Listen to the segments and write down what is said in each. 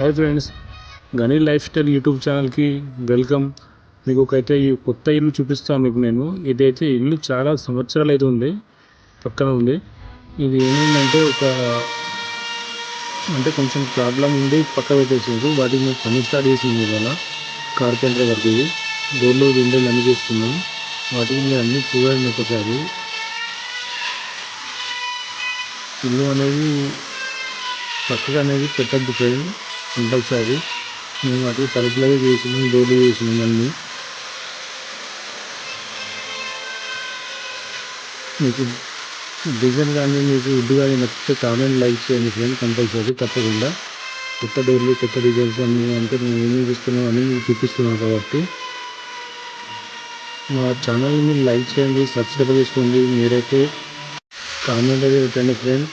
Hi friends Gani lifestyle YouTube ఛానల్కి welcome మీకు ఒకైతే ఈ కొత్త ఇల్లు చూపిస్తాను మీకు నేను. ఇదైతే ఇల్లు చాలా సంవత్సరాలు అయితే ఉంది పక్కన ఉంది. ఇది ఏమైందంటే ఒక అంటే కొంచెం ప్రాబ్లం ఉంది పక్క పెట్టేసారు వాటికి మేము పని స్టార్ట్ చేసింది ఇవాళ. కార్పెంటర్ వరకు ఇది. డోర్లు విండోలు అన్నీ చేస్తున్నాం. వాటికి మీరు అన్నీ చూడండి ఒకసారి. ఇల్లు అనేది పక్కగా అనేది పెట్టద్దు ఫ్రెండ్ కంపల్సరీ మేము అటు తలుపులవి చేసినాం డోర్లు చేసినాం అన్నీ. మీకు డిజైన్ కానీ మీకు వుడ్ కానీ నచ్చితే కామెంట్ లైక్ చేయండి ఫ్రెండ్ కంపల్సరీ తప్పకుండా. కొత్త డోర్లు కొత్త డిజైన్స్ అన్నీ అంటే మేము ఏమేమి చూస్తున్నాం అని మీకు చూపిస్తున్నాం కాబట్టి. మా ఛానల్ని లైక్ చేయండి సబ్స్క్రైబ్ చేసుకోండి. మీరైతే కామెంట్ అయితే పెట్టండి ఫ్రెండ్.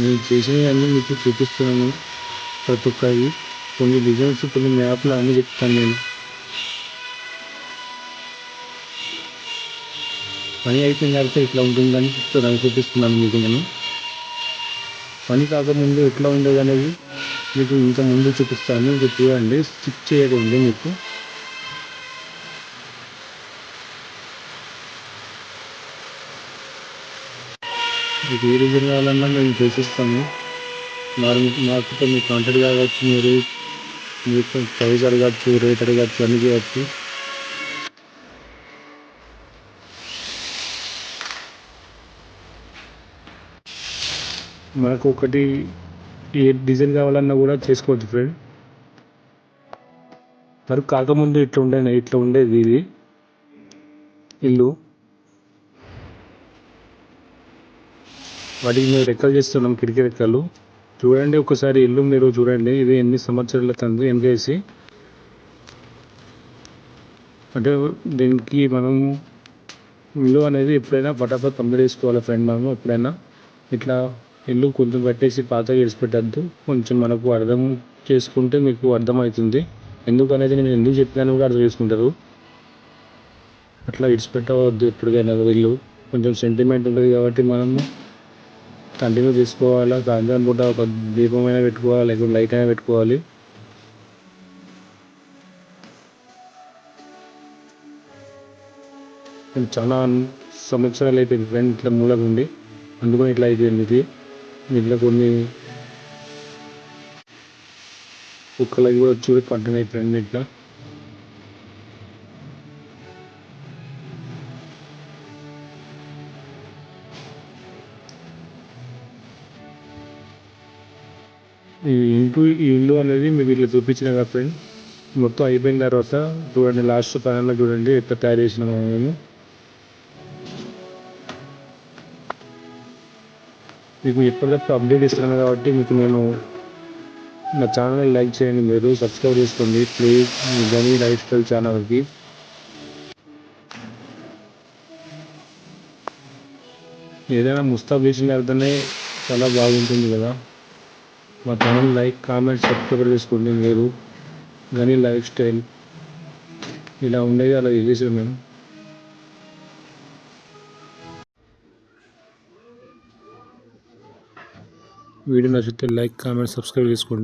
నేను చేసినవి అన్నీ మీకు చూపిస్తున్నాను. ప్రతి ఒక్కరి కొన్ని డిజైన్స్ కొన్ని మ్యాప్లు అన్నీ చెప్తాను నేను. పని అయిపోయిన తర్వాత ఇట్లా ఉంటుందని చెప్తాను చూపిస్తున్నాను మీకు నేను. పని కాకముందు ఎట్లా ఉండేది అనేది మీకు ఇంకా ముందు చూపిస్తాను ఇది చూడండి స్టిచ్ చేయకుండా మీకు. మీకు ఏ డిజైన్ కావాలన్నా మేము చేసిస్తాము మరి మాకు మీ కాంటాక్ట్ కావచ్చు మీరు మీకు ప్రైజ్ అడగచ్చు రేట్ అడగచ్చు అన్నీ చేయవచ్చు మనకు ఒకటి ఏ డిజైన్ కావాలన్నా కూడా చేసుకోవచ్చు ఫ్రెండ్ మరి కాకముందు ఇట్లా ఉండే ఇట్లా ఉండేది ఇది. ఇల్లు. వాటికి మేము రెక్కలు చేస్తున్నాం కిటికీ రెక్కలు. చూడండి ఒకసారి ఇల్లు మీరు చూడండి. ఇది ఎన్ని సంవత్సరాల తండ్రి? ఎంకేసి అంటే దీనికి మనం ఇల్లు అనేది ఎప్పుడైనా పటాపట్ కంప్లీట్ చేసుకోవాలి ఫ్రెండ్ మనం ఎప్పుడైనా. ఇట్లా ఇల్లు కొంచెం పెట్టేసి పాతగా విడిచిపెట్టద్దు కొంచెం మనకు అర్థం చేసుకుంటే మీకు అర్థమవుతుంది. ఎందుకనేది నేను ఎందుకు చెప్పినాను కూడా అర్థం చేసుకుంటారు. అట్లా విడిచిపెట్టవద్దు ఎప్పటికైనా ఇల్లు. కొంచెం సెంటిమెంట్ ఉంటుంది కాబట్టి మనము కంటిన్యూ చేసుకోవాలా? సాయంత్రం పూట ఒక దీపమైనా పెట్టుకోవాలి? లేకపోతే లైట్ అయినా పెట్టుకోవాలి? నేను చాలా సంవత్సరాలు అయిపోయింది. ఫ్రెండ్ ఇట్లా మూలకు ఉండి. అందుకని ఇట్లా అయిపోయింది ఇది. ఇట్లా కొన్ని కుక్కలకి కూడా చూసి పట్టునై ఫ్రెండ్ ఇట్లా. ఈ ఇంటి ఈ ఇల్లు అనేది మీకు ఇట్లా చూపించిన కదా ఫ్రెండ్ మొత్తం అయిపోయిన తర్వాత చూడండి లాస్ట్ ప్యానల్లో చూడండి ఎట్లా తయారు చేసినాము మేము. మీకు ఎప్పటికప్పుడు అప్డేట్ ఇస్తున్నాను కాబట్టి మీకు నేను నా ఛానల్ని లైక్ చేయండి మీరు సబ్స్క్రైబ్ చేసుకోండి ప్లీజ్ గనీ లైఫ్ స్టైల్ ఛానల్కి ఏదైనా ముస్తాబ్ చేసిన తర్వాతనే చాలా బాగుంటుంది కదా. మా ఛానల్ లైక్ కామెంట్ సబ్స్క్రైబ్ చేసుకోండి మీరు. గని లైఫ్ స్టైల్. ఇలా ఉండేది అలా చేసాం మేము. వీడియో నచ్చితే లైక్ కామెంట్ సబ్స్క్రైబ్ చేసుకోండి.